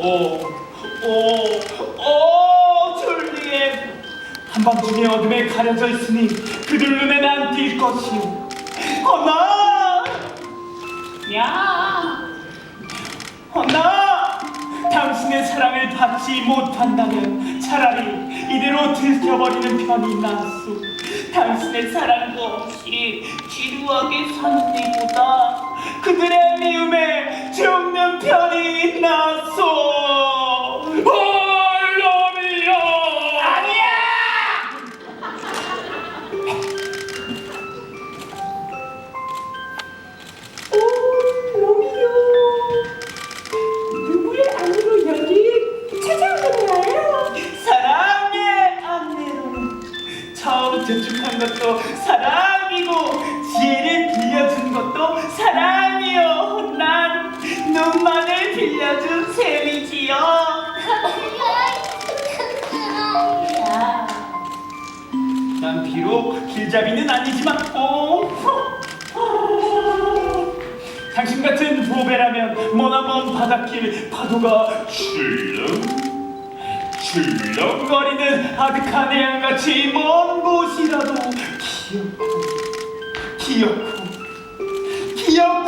오, 오, 오, 줄리엣. 한밤중에 어둠에 가려져 있으니 그들 눈에 난 띌 것이오. 허나, 야, 허나, 당신의 사랑을 받지 못한다면 차라리 이대로 들켜버리는 편이 낫소. 당신의 사랑도 없이 지루하게 사는 데보다 그들의 미움에 접촉한 것도 사랑이고 지혜를 빌려준 것도 사랑이요. 난 눈만을 빌려준 셈이지요. 야, 난 비록 길잡이는 아니지만 어, 어, 당신 같은 보배라면 머나먼 바닷길 파도가 출렁 출렁거리는 아득한 해안같이 먼 곳이라도 기억고 기억고 기억고